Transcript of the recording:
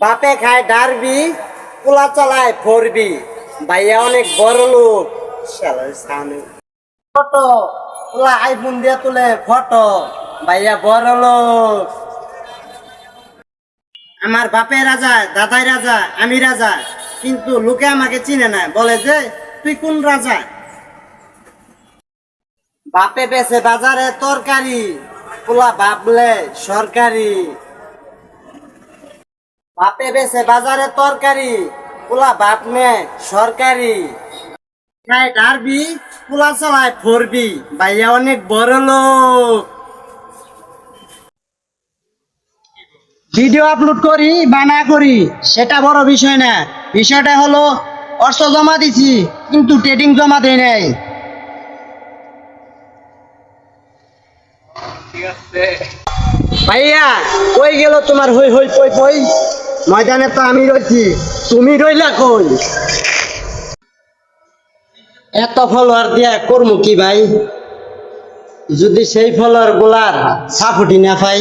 বাপে খায় ডারবি, পোলা চালায় ফোরবি। ভাইয়া অনেক বড় লোক। ফটো, পোলা আইফোন দিয়ে তুলে ফটো। ভাইয়া বড় লোক। আমার বাপে রাজা দাদাই রাজা, আমি রাজা। কিন্তু লোকে আমাকে চিনে না। বলে যে, তুই কোন রাজা? বাপে বেছে বাজারে তরকারি। পোলা বাপলে সরকারি। বাপে বেছে বাজারে তরকারি পোলা বাপ নে সরকারি। খায় ডারবি পোলা চালায় ফোরবি ভাইয়া অনেক বড় লোক। ভিডিও আপলোড করি বা না করি সেটা বড় বিষয় না। বিষয়টা হলো অর্থ জমা দিছি কিন্তু ট্রেডিং জমা দেয় নাই। ভাইয়া কই গেল তোমার হই হই পই পই? ময়দানে তো আমি রয়েছি। তুমি রইলা কই? এত ফলোয়ার দিয়া করমু কি ভাই? যদি সেই ফলোয়ারগুলার সাপোর্টই না পাই